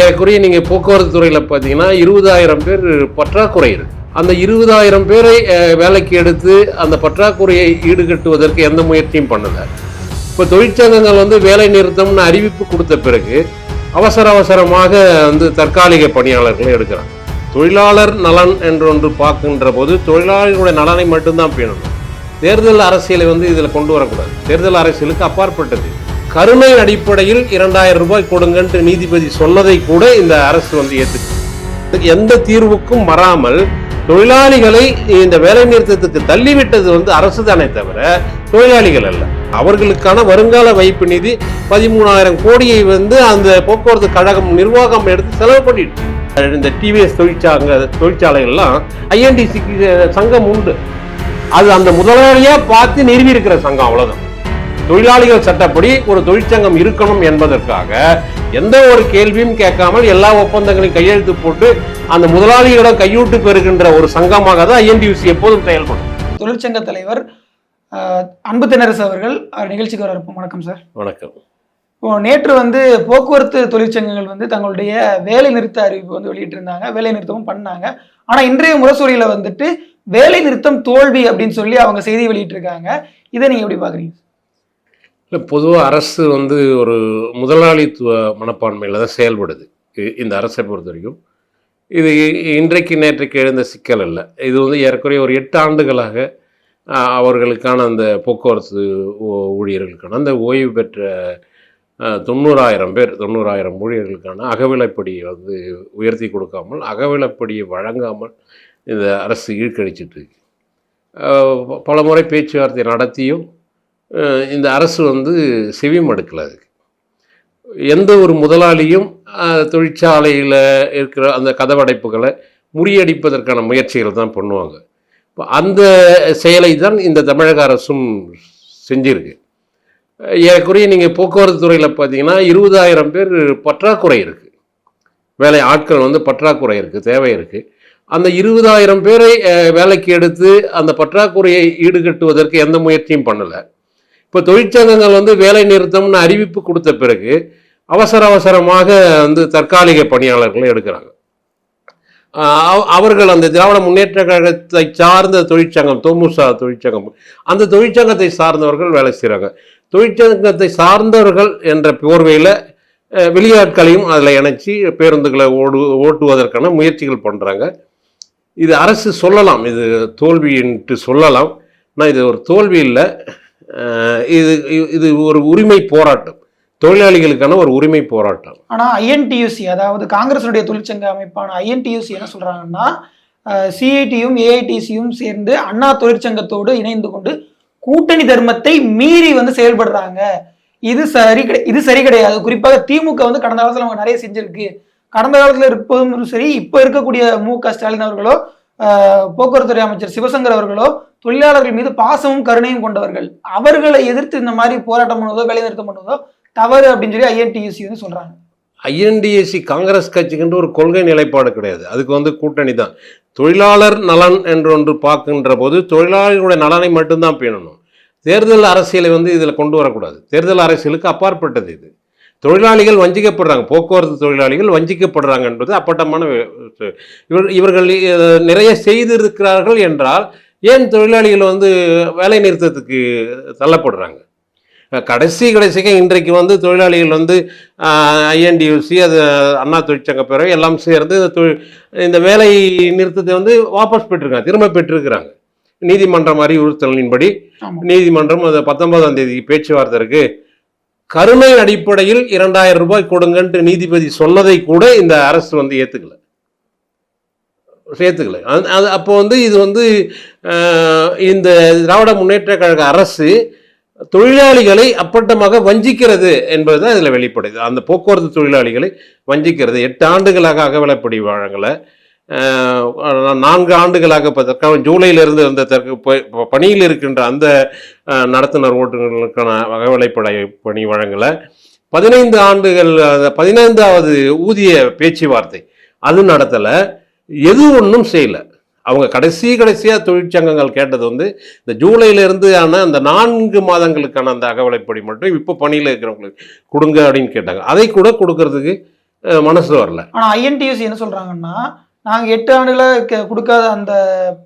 ஏறக்குறைய நீங்கள் போக்குவரத்து துறையில் பார்த்தீங்கன்னா இருபதாயிரம் பேர் பற்றாக்குறை இருக்குது அந்த இருபதாயிரம் பேரை வேலைக்கு எடுத்து அந்த பற்றாக்குறையை ஈடுகட்டுவதற்கு எந்த முயற்சியும் பண்ணலை. இப்போ தொழிற்சங்கங்கள் வந்து வேலை நிறுத்தம்னு அறிவிப்பு கொடுத்த பிறகு அவசர அவசரமாக வந்து தற்காலிக பணியாளர்களை எடுக்கிறாங்க. தொழிலாளர் நலன் என்று ஒன்று பார்க்கின்ற போது தொழிலாளர்களுடைய நலனை மட்டும்தான் பேணணும். தேர்தல் அரசியலை வந்து இதில் கொண்டு வரக்கூடாது. தேர்தல் அரசியலுக்கு அப்பாற்பட்டது. கருணை அடிப்படையில் இரண்டாயிரம் ரூபாய் கொடுங்கன்ட்டு நீதிபதி சொன்னதை கூட இந்த அரசு வந்து ஏற்று எந்த தீர்வுக்கும் வராமல் தொழிலாளிகளை இந்த வேலை நிறுத்தத்துக்கு தள்ளிவிட்டது வந்து அரசு தானே தவிர தொழிலாளிகள் அல்ல. அவர்களுக்கான வருங்கால வைப்பு நிதி பதிமூணாயிரம் கோடியை வந்து அந்த போக்குவரத்து கழகம் நிர்வாகம் எடுத்து செலவு பண்ணிட்டு. இந்த டிவிஎஸ் தொழிற்சாங்க தொழிற்சாலைகள்லாம் ஐஎன்டிசிக்கு சங்கம் உண்டு. அது அந்த முதலாளியா பார்த்து நிறுவி இருக்கிற சங்கம் அவ்வளவுதான். தொழிலாளிகள் சட்டப்படி ஒரு தொழிற்சங்கம் இருக்கணும் என்பதற்காக எந்த ஒரு கேள்வியும் கேட்காமல் எல்லா ஒப்பந்தங்களையும் கையெழுத்து போட்டு அந்த முதலாளிகளிடம் கையூட்டு பெறுகின்ற ஒரு சங்கமாக தான் ஐஎன்டியூசி எப்போதும் செயல்படும். தொழிற்சங்க தலைவர் அஹ், அன்பு தென்னரசு அவர்கள் அவர் நிகழ்ச்சிக்கு வர வணக்கம் சார். வணக்கம். இப்போ நேற்று வந்து போக்குவரத்து தொழிற்சங்கங்கள் வந்து தங்களுடைய வேலை நிறுத்த அறிவிப்பு வந்து வெளியிட்டிருந்தாங்க. வேலை நிறுத்தமும் பண்ணாங்க. ஆனா இன்றைய முரசொலியில வந்துட்டு வேலை நிறுத்தம் தோல்வி அப்படின்னு சொல்லி அவங்க செய்தி வெளியிட்டிருக்காங்க. இதை நீங்க எப்படி பாக்குறீங்க இல்லை பொதுவாக அரசு வந்து ஒரு முதலாளித்துவ மனப்பான்மையில் தான் செயல்படுது. இ- இந்த அரசை பொறுத்த வரைக்கும் இது இன்றைக்கு நேற்றைக்கு எழுந்த சிக்கல் அல்ல. இது வந்து ஏறக்குறைய ஒரு எட்டு ஆண்டுகளாக அவர்களுக்கான அந்த போக்குவரத்து ஊழியர்களுக்கான அந்த ஓய்வு பெற்ற தொண்ணூறாயிரம் பேர் தொண்ணூறாயிரம் ஊழியர்களுக்கான அகவிலைப்படியை வந்து உயர்த்தி கொடுக்காமல் அகவிலைப்படியை வழங்காமல் இந்த அரசு இழுக்கடிச்சிட்டு இருக்கு. பல முறை பேச்சுவார்த்தை நடத்தியும் இந்த அரசு வந்து செவி மடுக்கலை அதுக்கு. எந்த ஒரு முதலாளியும் தொழிற்சாலையில் இருக்கிற அந்த கதவடைப்புகளை முறியடிப்பதற்கான முயற்சிகள் தான் பண்ணுவாங்க. இப்போ அந்த செயலை தான் இந்த தமிழக அரசும் செஞ்சிருக்கு. ஏறக்குறைய நீங்கள் போக்குவரத்து துறையில் பார்த்தீங்கன்னா இருபதாயிரம் பேர் பற்றாக்குறை இருக்குது வேலை ஆட்கள் வந்து பற்றாக்குறை இருக்குது தேவை இருக்குது அந்த இருபதாயிரம் பேரை வேலைக்கு எடுத்து அந்த பற்றாக்குறையை ஈடுகட்டுவதற்கு எந்த முயற்சியும் பண்ணலை. இப்போ தொழிற்சங்கங்கள் வந்து வேலை நிறுத்தம்னு அறிவிப்பு கொடுத்த பிறகு அவசர அவசரமாக வந்து தற்காலிக பணியாளர்களை எடுக்கிறாங்க. அவ- அவர்கள் அந்த திராவிட முன்னேற்ற கழகத்தை சார்ந்த தொழிற்சங்கம் தொமுசா தொழிற்சங்கம் அந்த தொழிற்சங்கத்தை சார்ந்தவர்கள் வேலை செய்கிறாங்க தொழிற்சங்கத்தை சார்ந்தவர்கள் என்ற போர்வையில் வெளியாட்களையும் அதில் இணைச்சி பேருந்துகளை ஓடு ஓட்டுவதற்கான முயற்சிகள் பண்ணுறாங்க இது அரசு சொல்லலாம் இது தோல்வின்ட்டு சொல்லலாம். ஆனால் இது ஒரு தோல்வி இல்லை. இது இது- ஒரு உரிமை போராட்டம். தொழிலாளிகளுக்கான ஒரு உரிமை போராட்டம். ஆனால் ஐஎன்டியூசி அதாவது காங்கிரஸுடைய தொழிற்சங்க அமைப்பான ஐஎன்டியூசி என்ன சொல்கிறாங்கன்னா சிஐடியும் ஏஐடிசியும் சேர்ந்து அண்ணா தொழிற்சங்கத்தோடு இணைந்து கொண்டு கூட்டணி தர்மத்தை மீறி வந்து செயல்படுறாங்க. இது சரி கிடை- இது சரி கிடையாது. குறிப்பாக திமுக வந்து கடந்த காலத்தில் அவங்க நிறைய செஞ்சிருக்கு. கடந்த காலத்தில் இருப்பதும் சரி இப்போ இருக்கக்கூடிய மு க ஸ்டாலின் அவர்களோ போக்குவரத்துறை அமைச்சர் சிவசங்கர் அவர்களோ தொழிலாளர்கள் மீது பாசமும் கருணையும் கொண்டவர்கள். அவர்களை எதிர்த்து இந்த மாதிரி போராட்டம் பண்ணுவதோ வேலைநிறுத்தம் பண்ணுவதோ தவறு அப்படின்னு சொல்லி ஐஎன்டிஎஸ்சி வந்து சொல்றாங்க. ஐஎன்டிஎஸ்சி காங்கிரஸ் கட்சிக்குன்ற ஒரு கொள்கை நிலைப்பாடு கிடையாது. அதுக்கு வந்து கூட்டணி தான். தொழிலாளர் நலன் என்று ஒன்று பார்க்கின்ற போது தொழிலாளர்களுடைய நலனை மட்டும்தான் பேணணும். தேர்தல் அரசியலை வந்து இதில் கொண்டு வரக்கூடாது. தேர்தல் அரசியலுக்கு அப்பாற்பட்டது இது. தொழிலாளிகள் வஞ்சிக்கப்படுறாங்க. போக்குவரத்து தொழிலாளிகள் வஞ்சிக்கப்படுறாங்க என்பது அப்பட்டமான இவர் இவர்கள் நிறைய செய்திருக்கிறார்கள் என்றால் ஏன் தொழிலாளிகள் வந்து வேலை நிறுத்தத்துக்கு தள்ளப்படுறாங்க? கடைசி கடைசிக்கு இன்றைக்கு வந்து தொழிலாளிகள் வந்து ஐஎன்டியூசி அது அண்ணா தொழிற்சங்க பேரவை எல்லாம் சேர்ந்து இந்த தொழில் இந்த வேலை நிறுத்தத்தை வந்து வாபஸ் பெற்றிருக்காங்க திரும்ப பெற்றிருக்கிறாங்க. நீதிமன்றம் அறிவுறுத்தலின்படி நீதிமன்றம் அது பத்தொன்பதாம் தேதி பேச்சுவார்த்தை இருக்கு. கருணை அடிப்படையில் இரண்டாயிரம் ரூபாய் கொடுங்கன்ட்டு நீதிபதி சொன்னதை கூட இந்த அரசு வந்து ஏற்றுக்கல சேர்த்துக்கல அது அப்போ வந்து இது வந்து இந்த திராவிட முன்னேற்ற கழக அரசு தொழிலாளிகளை அப்பட்டமாக வஞ்சிக்கிறது என்பதுதான் இதில் வெளிப்படுது. அந்த போக்குவரத்து தொழிலாளிகளை வஞ்சிக்கிறது. எட்டு ஆண்டுகளாக அகவிலைப்படி வழங்கலை. நான்கு ஆண்டுகளாக இப்போ தற்கால ஜூலையிலிருந்து அந்த தற்கு பணியில் இருக்கின்ற அந்த நடத்துனர் ஓட்டுநர்களுக்கான வகவலைப்படை பணி வழங்கலை. பதினைந்து ஆண்டுகள் அந்த பதினைந்தாவது ஊதிய பேச்சுவார்த்தை அது நடத்தலை. எது ஒன்றும் செய்யலை. அவங்க கடைசி கடைசியாக தொழிற்சங்கங்கள் கேட்டது வந்து இந்த ஜூலையிலிருந்து ஆன அந்த நான்கு மாதங்களுக்கான அந்த அகவலைப்படி மட்டும் இப்போ பணியில் இருக்கிறவங்களுக்கு கொடுங்க அப்படின்னு கேட்டாங்க. அதை கூட கொடுக்கறதுக்கு மனசு வரல. ஆனால் ஐஎன்டிஎஸ் என்ன சொல்கிறாங்கன்னா நாங்கள் எட்டு ஆண்டுகளாக க கொடுக்காத அந்த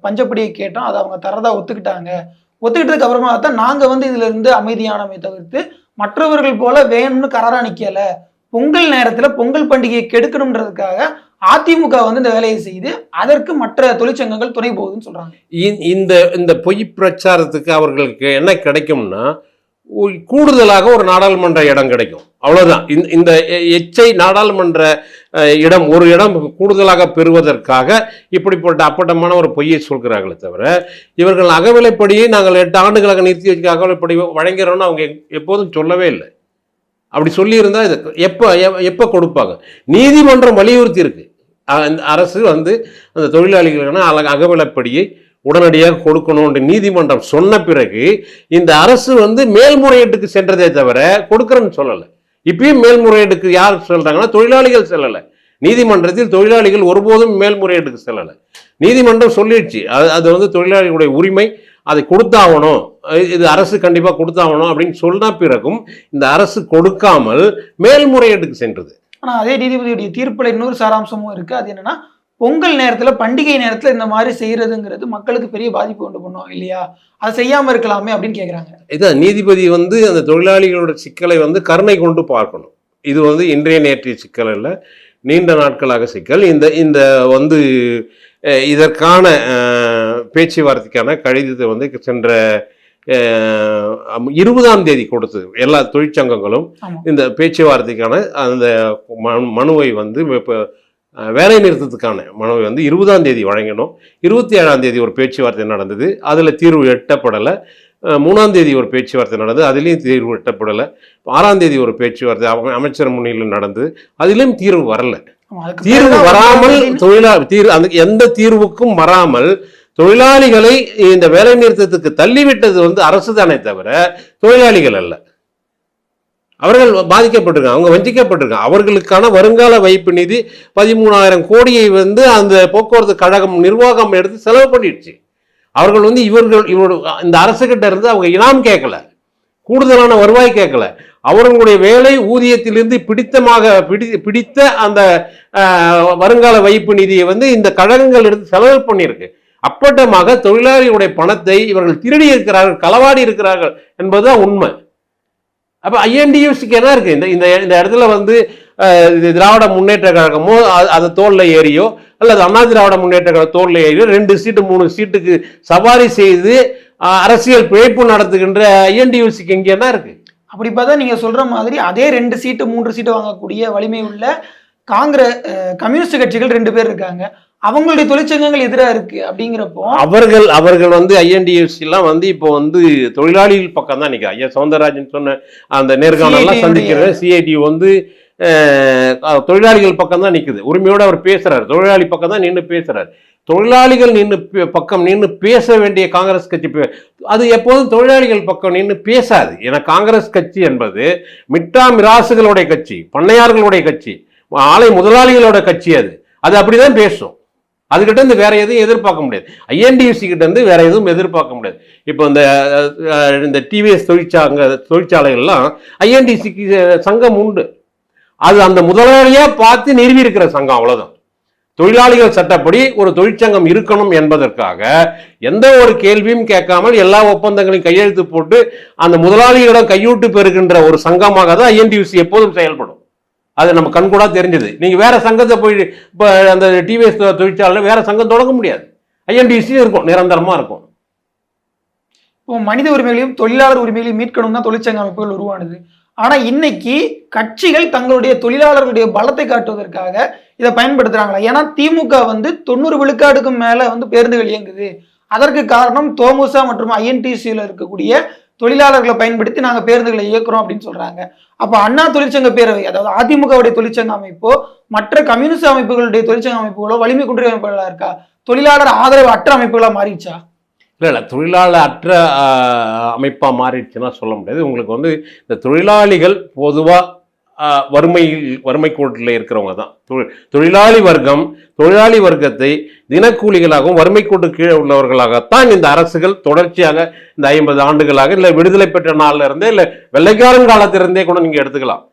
பஞ்சப்படியை கேட்டோம். அதை அவங்க தரதா ஒத்துக்கிட்டாங்க. ஒத்துக்கிட்டதுக்கு அப்புறமா தான் நாங்கள் வந்து இதிலிருந்து இருந்து தவிர்த்து மற்றவர்கள் போல வேணும்னு கராரா நிற்கலை பொங்கல் நேரத்தில் பொங்கல் பண்டிகையை கெடுக்கணுன்றதுக்காக அதிமுக வந்து இந்த வேலையை செய்து அதற்கு மற்ற தொழிற்சங்கங்கள் துணை போகுதுன்னு சொல்றாங்க. இந்த இந்த பொய் பிரச்சாரத்துக்கு அவர்களுக்கு என்ன கிடைக்கும்னா கூடுதலாக ஒரு நாடாளுமன்ற இடம் கிடைக்கும். அவ்வளோதான் இந்த இந்த எ- எச்சை நாடாளுமன்ற இடம் ஒரு இடம் கூடுதலாக பெறுவதற்காக இப்படிப்பட்ட அப்பட்டமான ஒரு பொய்யை சொல்கிறார்களே தவிர இவர்கள் அகவிலைப்படியை நாங்கள் எட்டு ஆண்டுகளாக நிறுத்தி வச்சு அகவிலைப்படி வழங்குறோம்னு அவங்க எப்போதும் சொல்லவே இல்லை. அப்படி சொல்லியிருந்தால் இது எப்போ எப்போ கொடுப்பாங்க? நீதிமன்றம் வலியுறுத்தி இருக்கு அரசு வந்து அந்த தொழிலாளிகளுக்கான அல- அகவிலைப்படியை உடனடியாக கொடுக்கணும்னு நீதிமன்றம் சொன்ன பிறகு இந்த அரசு வந்து மேல்முறையீட்டுக்கு சென்றதே தவிர கொடுக்குறேன்னு சொல்லலை. இப்பயும் மேல்முறையீட்டுக்கு யார் செல்றாங்கன்னா தொழிலாளிகள் செல்லலை. நீதிமன்றத்தில் தொழிலாளிகள் ஒருபோதும் மேல்முறையீட்டுக்கு செல்லலை. நீதிமன்றம் சொல்லிடுச்சு அது அது வந்து தொழிலாளிகளுடைய உரிமை அதை கொடுத்தாகணும் இது அரசு கண்டிப்பாக கொடுத்தாகணும் அப்படின்னு சொன்ன பிறகும் இந்த அரசு கொடுக்காமல் மேல்முறையீட்டுக்கு சென்றது. ஆனால் அதே நீதிபதியுடைய தீர்ப்பில் இன்னொரு சாராம்சமும் இருக்குது அது என்னென்னா பொங்கல் நேரத்துல பண்டிகை நேரத்துல இந்த மாதிரி செய்யறதுங்கிறது மக்களுக்கு பெரிய பாதிப்பு உண்டு பண்ணும் இல்லையா? அது செய்யாம இருக்கலாமே அப்படின்னு கேக்குறாங்க. இதான் நீதிபதி வந்து அந்த தொழிலாளிகளோட சிக்கலை வந்து கருணை கொண்டு பார்க்கணும். இது வந்து இன்றைய நேற்றைய சிக்கல் அல்ல நீண்ட நாட்களாக சிக்கல். இந்த இந்த வந்து இதற்கான பேச்சுவார்த்தைக்கான கடிதத்தை வந்து சென்ற இருபதாம் தேதி கொடுத்தது. எல்லா தொழிற்சங்கங்களும். இந்த பேச்சுவார்த்தைக்கான அந்த மனு- மனுவை வந்து இப்போ வேலை நிறுத்தத்துக்கான மனுவை வந்து இருபதாம் தேதி வழங்கினோம் இருபத்தி ஏழாம் தேதி ஒரு பேச்சுவார்த்தை நடந்தது. அதில் தீர்வு எட்டப்படலை. மூணாம் தேதி ஒரு பேச்சுவார்த்தை நடந்தது. அதுலேயும் தீர்வு எட்டப்படலை. ஆறாம் தேதி ஒரு பேச்சுவார்த்தை அம- அமைச்சர் முன்னிலையில் நடந்தது. அதிலும் தீர்வு வரல. தீர்வு வராமல் தொழிலா தீர்வு அந்த எந்த தீர்வுக்கும் வராமல் தொழிலாளிகளை இந்த வேலை நிறுத்தத்துக்கு தள்ளிவிட்டது வந்து அரசு தானே தவிர தொழிலாளிகள் அல்ல. அவர்கள் பாதிக்கப்பட்டிருக்காங்க அவங்க வஞ்சிக்கப்பட்டிருக்காங்க. அவர்களுக்கான வருங்கால வைப்பு நிதி பதிமூணாயிரம் கோடியை வந்து அந்த போக்குவரத்து கழகம் நிர்வாகம் எடுத்து செலவு பண்ணிடுச்சு. அவர்கள் வந்து இவர்கள் இவரோட இந்த அரசுகிட்ட இருந்து அவங்க இனாம் கேட்கல. கூடுதலான வருவாய் கேட்கல. அவர்களுடைய வேலை ஊதியத்திலிருந்து பிடித்தமாக பிடி பிடித்த அந்த வருங்கால வைப்பு நிதியை வந்து இந்த கழகங்கள் எடுத்து செலவு பண்ணியிருக்கு. அப்பட்டமாக தொழிலாளியுடைய பணத்தை இவர்கள் திருடி இருக்கிறார்கள் களவாடி இருக்கிறார்கள் என்பதுதான் உண்மை. அப்போ ஐஎன்டியூசிக்கு என்ன இருக்கு. இந்த இந்த இந்த இடத்துல வந்து இது திராவிட முன்னேற்ற கழகமோ அது- அது தோல்ல ஏறியோ அல்லது அண்ணா திராவிட முன்னேற்ற கழக தோல்ல ஏறியோ ரெண்டு சீட்டு மூணு சீட்டுக்கு சவாரி செய்து அரசியல் பிழைப்பு நடத்துகின்ற ஐஎன்டியூசிக்கு இங்கே என்ன இருக்கு? அப்படி பார்த்தா நீங்க சொல்ற மாதிரி அதே ரெண்டு சீட்டு மூன்று சீட்டு வாங்கக்கூடிய வலிமை உள்ள காங்கிரஸ் கம்யூனிஸ்ட் கட்சிகள் ரெண்டு பேர் இருக்காங்க. அவங்களுடைய தொழிற்சங்கங்கள் எதிரா இருக்கு அப்படிங்கிறப்போ அவர்கள் அவர்கள் வந்து ஐஎன்டிஎஃப்சி எல்லாம் வந்து இப்போ வந்து தொழிலாளிகள் பக்கம் தான் நிற்கும் ஐயா சவுந்தரராஜன் சொன்ன அந்த நேர்காணலாம் CIT சந்திக்கிற சிஐடி வந்து தொழிலாளிகள் பக்கம் தான் நிற்குது உரிமையோட அவர் பேசுறாரு. தொழிலாளி பக்கம் தான் நின்று பேசுறாரு. தொழிலாளிகள் நின்று பக்கம் நின்று பேச வேண்டிய காங்கிரஸ் கட்சி அது எப்போதும் தொழிலாளிகள் பக்கம் நின்று பேசாது. ஏன்னா காங்கிரஸ் கட்சி என்பது மிட்டா மிராசுகளுடைய கட்சி பண்ணையார்களுடைய கட்சி ஆலை முதலாளிகளோட கட்சி அது. அது அப்படிதான் பேசும். அதுக்கிட்ட இருந்து வேற எதுவும் எதிர்பார்க்க முடியாது. ஐஎன்டிஎஸ்சி கிட்ட இருந்து வேற எதுவும் எதிர்பார்க்க முடியாது. இப்போ இந்த இந்த டிவிஎஸ் தொழிற்சாங்க தொழிற்சாலைகள்லாம் ஐஎன்டிசிக்கு சங்கம் உண்டு. அது அந்த முதலாளியா பார்த்து நிறுவி இருக்கிற சங்கம் அவ்வளவுதான். தொழிலாளிகள் சட்டப்படி ஒரு தொழிற்சங்கம் இருக்கணும் என்பதற்காக எந்த ஒரு கேள்வியும் கேட்காமல் எல்லா ஒப்பந்தங்களையும் கையெழுத்து போட்டு அந்த முதலாளிகளிடம் கையூட்டு பெறுகின்ற ஒரு சங்கமாக தான் ஐஎன்டியூசி எப்போதும் செயல்படும். அது நம்ம கண்கூடா தெரிஞ்சது. நீங்கள் வேற சங்கத்தை போய் இப்போ அந்த டிவிஎஸ் தொழிற்சாலையில் வேற சங்கம் தொடங்க முடியாது. ஐஎன்டிசி இருக்கும் நிரந்தரமாக இருக்கும். இப்போ மனித உரிமைகளையும் தொழிலாளர் உரிமைகளையும் மீட்கணும் தான் தொழிற்சங்க அமைப்புகள் உருவானது. ஆனா இன்னைக்கு கட்சிகள் தங்களுடைய தொழிலாளர்களுடைய பலத்தை காட்டுவதற்காக இதை பயன்படுத்துறாங்களா? ஏன்னா திமுக வந்து தொண்ணூறு விழுக்காடுக்கும் மேல வந்து பேருந்துகள் இயங்குது. அதற்கு காரணம் தோமுசா மற்றும் ஐஎன்டிசியில் இருக்கக்கூடிய தொழிலாளர்களை பயன்படுத்தி நாங்கள் பேருந்துகளை இயக்குறோம் அப்படின்னு சொல்றாங்க. அப்போ அண்ணா தொழிற்சங்க பேரவை அதாவது அதிமுகவுடைய தொழிற்சங்க அமைப்போ மற்ற கம்யூனிஸ்ட் அமைப்புகளுடைய தொழிற்சங்க அமைப்புகளோ வலிமை குன்றிய அமைப்புகளா இருக்கா? தொழிலாளர் ஆதரவு அற்ற அமைப்புகளா மாறிடுச்சா? இல்லை இல்லை தொழிலாளர் அற்ற அமைப்பாக மாறிடுச்சுன்னா சொல்ல முடியாது. உங்களுக்கு வந்து இந்த தொழிலாளிகள் பொதுவாக வறுமையில் வறுமை கோட்டில் இருக்கிறவங்க தான் தொழிலாளி வர்க்கம் தொழிலாளி வர்க்கத்தை தினக்கூலிகளாகவும் வறுமை கோட்டு கீழே உள்ளவர்களாகத்தான் இந்த அரசுகள் தொடர்ச்சியாக இந்த ஐம்பது ஆண்டுகளாக இல்லை விடுதலை பெற்ற நாள்ல இருந்தே இல்லை வெள்ளைக்காரன் காலத்திலிருந்தே கூட நீங்கள் எடுத்துக்கலாம்.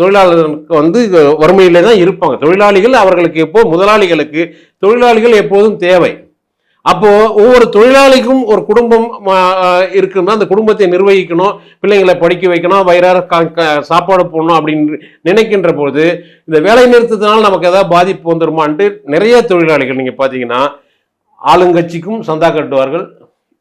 தொழிலாளர்களுக்கு வந்து வறுமையிலே தான் இருப்பாங்க. தொழிலாளிகள் அவர்களுக்கு எப்போ முதலாளிகளுக்கு தொழிலாளிகள் எப்போதும் தேவை. அப்போ ஒவ்வொரு தொழிலாளிக்கும் ஒரு குடும்பம் இருக்குன்னா அந்த குடும்பத்தை நிர்வகிக்கணும் பிள்ளைங்களை படிக்க வைக்கணும் வயிறார சாப்பாடு போடணும் அப்படின்னு நினைக்கின்ற போது இந்த வேலை நிறுத்தத்தினால நமக்கு ஏதாவது பாதிப்பு வந்துருமான்ட்டு நிறைய தொழிலாளிகள் நீங்க பாத்தீங்கன்னா ஆளுங்கட்சிக்கும் சந்தா கட்டுவார்கள்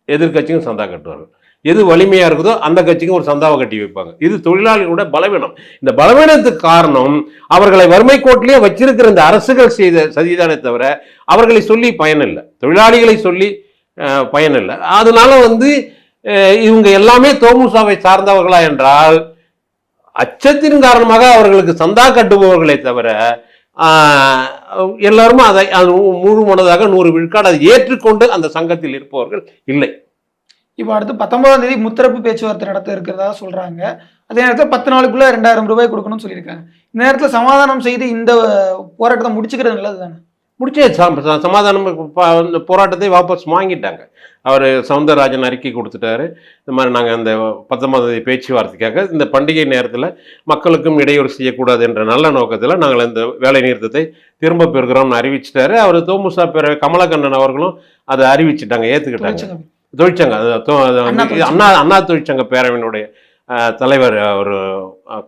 எதிர்க்கட்சிக்கும் சந்தா கட்டுவார்கள். எது வலிமையா இருக்குதோ அந்த கட்சிக்கும் ஒரு சந்தாவை கட்டி வைப்பாங்க. இது தொழிலாளிகளோட பலவீனம். இந்த பலவீனத்துக்கு காரணம் அவர்களை வறுமை கோட்டிலேயே வச்சிருக்கிற இந்த அரசுகள் செய்த சதிதானே தவிர அவர்களை சொல்லி பயனில்லை. தொழிலாளிகளை சொல்லி பயனில்லை. அதனால வந்து இவங்க எல்லாமே தோமுசாவை சார்ந்தவர்களா என்றால் அச்சத்தின் காரணமாக அவர்களுக்கு சந்தா கட்டுபவர்களை தவிர எல்லாருமே அதை அது முழு மனதாக நூறு விழுக்காடு அதை ஏற்றுக்கொண்டு அந்த சங்கத்தில் இருப்பவர்கள் இல்லை. இப்போ அடுத்து பத்தொன்பதாம் தேதி முத்தரப்பு பேச்சுவார்த்தை நடத்த இருக்கிறதா சொல்றாங்க. அதே நேரத்தில் பத்து நாளுக்குள்ள ரெண்டாயிரம் ரூபாய் கொடுக்கணும்னு சொல்லியிருக்காங்க. இந்த நேரத்தில் சமாதானம் செய்து இந்த போராட்டத்தை முடிச்சுக்கிறது நல்லது தானே? முடிச்சே சமாதானம் இந்த போராட்டத்தை வாபஸ் வாங்கிட்டாங்க. அவர் சவுந்தரராஜன் அறிக்கை கொடுத்துட்டாரு. இந்த மாதிரி நாங்கள் அந்த பத்தொன்பதாம் தேதி பேச்சுவார்த்தைக்காக இந்த பண்டிகை நேரத்தில் மக்களுக்கும் இடையூறு செய்யக்கூடாது என்ற நல்ல நோக்கத்தில் நாங்கள் இந்த வேலை நிறுத்தத்தை திரும்ப பெறுகிறோம்னு அறிவிச்சிட்டாரு. அவர் தோமுசா பேர கமலக்கண்ணன் அவர்களும் அதை அறிவிச்சிட்டாங்க ஏற்றுக்கிட்டாங்க. தொழிற்சங்க அது தொ- அது அண்ணா அண்ணா தொழிற்சங்க பேரவையினுடைய தலைவர் ஒரு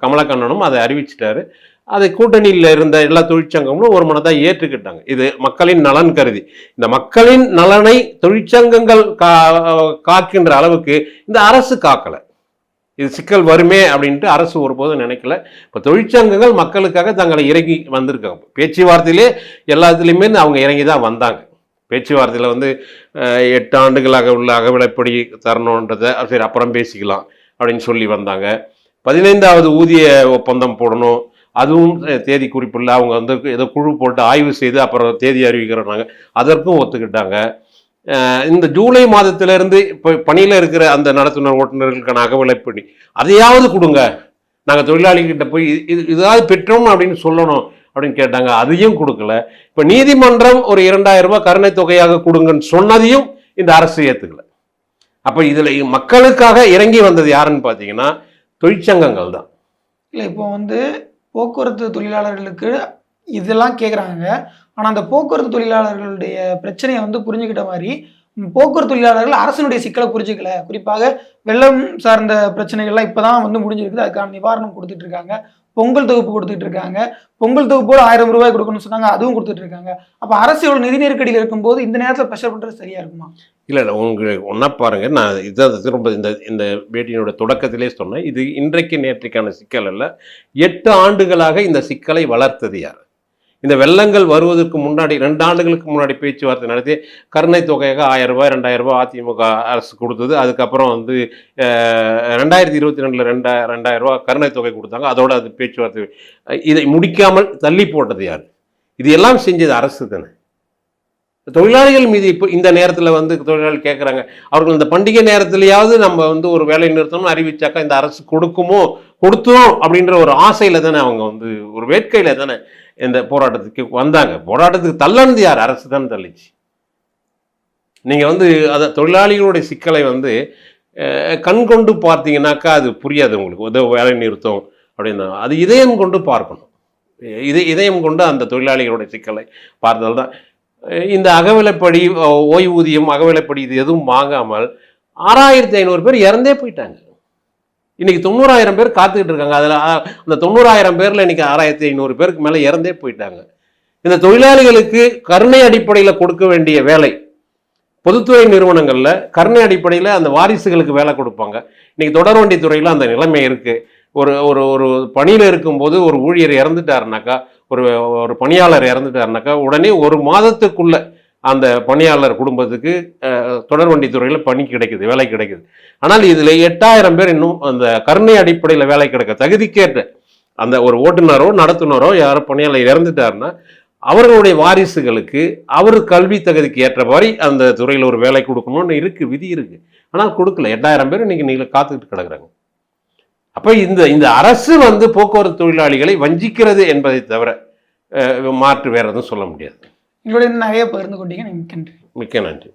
கமலக்கண்ணனும் அதை அறிவிச்சிட்டாரு. அதை கூட்டணியில் இருந்த எல்லா தொழிற்சங்கங்களும் ஒரு மனதாக ஏற்றுக்கிட்டாங்க. இது மக்களின் நலன் கருதி. இந்த மக்களின் நலனை தொழிற்சங்கங்கள் கா காக்கின்ற அளவுக்கு இந்த அரசு காக்கலை. இது சிக்கல் வருமே அப்படின்ட்டு அரசு ஒருபோதும் நினைக்கல. இப்போ தொழிற்சங்கங்கள் மக்களுக்காக தங்களை இறங்கி வந்திருக்காங்க. பேச்சுவார்த்தையிலே எல்லாத்துலேயுமே அவங்க இறங்கி தான் வந்தாங்க. பேச்சுவார்த்தையில் வந்து எட்டு ஆண்டுகளாக உள்ள அகவிலைப்படி தரணுன்றதை சரி அப்புறம் பேசிக்கலாம் அப்படின்னு சொல்லி வந்தாங்க. பதினைந்தாவது ஊதிய ஒப்பந்தம் போடணும். அதுவும் தேதி குறிப்பில் அவங்க வந்து ஏதோ குழு போட்டு ஆய்வு செய்து அப்புறம் தேதி அறிவிக்கிறாங்க அதற்கும் ஒத்துக்கிட்டாங்க. இந்த ஜூலை மாதத்திலிருந்து இப்போ பணியில் இருக்கிற அந்த நடத்துனர் ஓட்டுநர்களுக்கான அகவிலைப்படி அதையாவது கொடுங்க. நாங்கள் தொழிலாளிகிட்ட போய் இது இதாவது பெற்றோம் அப்படின்னு சொல்லணும். அப்படின்னு கேட்டாங்க. அதையும் கொடுக்கல. இப்போ நீதிமன்றம் ஒரு இரண்டாயிரம் ரூபாய் கருணை தொகையாக கொடுங்கன்னு சொன்னதையும் இந்த அரசு ஏற்றுக்கல அப்போ இதில் மக்களுக்காக இறங்கி வந்தது யாருன்னு பார்த்தீங்கன்னா தொழிற்சங்கங்கள் தான். இல்லை இப்போ வந்து போக்குவரத்து தொழிலாளர்களுக்கு இதெல்லாம் கேட்குறாங்க ஆனால் அந்த போக்குவரத்து தொழிலாளர்களுடைய பிரச்சனையை வந்து புரிஞ்சுக்கிட்ட மாதிரி போக்குவரத்து தொழிலாளர்கள் அரசினுடைய சிக்கலை புரிஞ்சுக்கல. குறிப்பாக வெள்ளம் சார்ந்த பிரச்சனைகள்லாம் இப்பதான் வந்து முடிஞ்சிருக்குது. அதுக்கான நிவாரணம் கொடுத்துட்டு இருக்காங்க பொங்கல் தொகுப்பு கொடுத்துட்டு இருக்காங்க பொங்கல் தொகுப்போடு ஆயிரம் ரூபாய் கொடுக்கணும்னு சொன்னாங்க. அதுவும் கொடுத்துட்டு இருக்காங்க அப்போ அரசு இவ்வளவு நிதி நெருக்கடியில் இருக்கும்போது இந்த நேரத்தில் ப்ரெஷர் பண்ணுறது சரியா இருக்குமா? இல்லை இல்லை. உங்களுக்கு ஒன்றா பாருங்க. நான் இதை திரும்ப இந்த இந்த பேட்டியினோட தொடக்கத்திலே சொன்னேன். இது இன்றைக்கு நேற்றைக்கான சிக்கல் அல்ல. எட்டு ஆண்டுகளாக இந்த சிக்கலை வளர்த்தது யார்? இந்த வெள்ளங்கள் வருவதற்கு முன்னாடி ரெண்டு ஆண்டுகளுக்கு முன்னாடி பேச்சுவார்த்தை நடத்தி கருணை தொகையாக ஆயிரம் ரூபாய் ரெண்டாயிரம் ரூபாய் அதிமுக அரசு கொடுத்தது. அதுக்கப்புறம் வந்து ரெண்டாயிரத்தி இருபத்தி ரெண்டில் ரெண்டா ரெண்டாயிரம் ரூபாய் கருணை தொகை கொடுத்தாங்க. அதோட அது பேச்சுவார்த்தை இதை முடிக்காமல் தள்ளி போட்டது யார்? இது எல்லாம் செஞ்சது அரசு தானே. தொழிலாளிகள் மீது இப்போ இந்த நேரத்தில் வந்து தொழிலாளி கேட்குறாங்க அவர்கள் இந்த பண்டிகை நேரத்திலேயாவது நம்ம வந்து ஒரு வேலை நிறுத்தணும்னு அறிவிச்சாக்கா இந்த அரசு கொடுக்குமோ கொடுத்தோம் அப்படின்ற ஒரு ஆசையில் தானே அவங்க வந்து ஒரு வேட்கையில் தானே இந்த போராட்டத்துக்கு வந்தாங்க. போராட்டத்துக்கு தள்ளனது யார்? அரசு தான் தள்ளிச்சு. நீங்கள் வந்து அதை தொழிலாளிகளுடைய சிக்கலை வந்து கண் கொண்டு பார்த்தீங்கன்னாக்கா அது புரியாது உங்களுக்கு. உதவ வேலை நிறுத்தம் அப்படின்னா. அது இதயம் கொண்டு பார்க்கணும். இதய இதயம் கொண்டு அந்த தொழிலாளிகளுடைய சிக்கலை பார்த்ததால் தான் இந்த அகவிலைப்படி ஓய்வூதியம் அகவிலைப்படி இது எதுவும் வாங்காமல் ஆறாயிரத்தி ஐநூறு பேர் இறந்தே போயிட்டாங்க. இன்னைக்கு தொண்ணூறாயிரம் பேர் காத்துக்கிட்டு இருக்காங்க. அதில் அந்த தொண்ணூறாயிரம் பேரில் இன்னைக்கு ஆறாயிரத்தி ஐநூறு பேருக்கு மேலே இறந்தே போயிட்டாங்க. இந்த தொழிலாளிகளுக்கு கருணை அடிப்படையில் கொடுக்க வேண்டிய வேலை பொதுத்துறை நிறுவனங்களில் கருணை அடிப்படையில் அந்த வாரிசுகளுக்கு வேலை கொடுப்பாங்க. இன்னைக்கு தொடர்வண்டி துறையில் அந்த நிலைமை இருக்குது ஒரு ஒரு ஒரு பணியில் இருக்கும்போது ஒரு ஊழியர் இறந்துட்டாருனாக்கா ஒரு ஒரு பணியாளர் இறந்துட்டாருனாக்கா உடனே ஒரு மாதத்துக்குள்ள அந்த பணியாளர் குடும்பத்துக்கு தொடர் தொடர்வண்டி துறையில் பணி கிடைக்குது வேலை கிடைக்குது. ஆனால் இதில் எட்டாயிரம் பேர் இன்னும் அந்த கருணை அடிப்படையில் வேலை கிடைக்க தகுதிக்கேற்ற அந்த ஒரு ஓட்டுநரோ நடத்துனரோ யாரோ பணியாளர் இறந்துட்டாருன்னா அவர்களுடைய வாரிசுகளுக்கு அவர் கல்வி தகுதிக்கு ஏற்ற மாதிரி அந்த துறையில் ஒரு வேலை கொடுக்கணும்னு இருக்குது விதி இருக்குது ஆனால் கொடுக்கல. எட்டாயிரம் பேர் இன்றைக்கி நீங்கள் காத்துக்கிட்டு கிடக்குறாங்க. அப்போ இந்த இந்த அரசு வந்து போக்குவரத்து தொழிலாளிகளை வஞ்சிக்கிறது என்பதை தவிர மாற்று வேற எதுவும் சொல்ல முடியாது. எங்களுடைய நிறைய பகிர்ந்து கொண்டீங்க. மிக்க நன்றி. மிக்க நன்றி.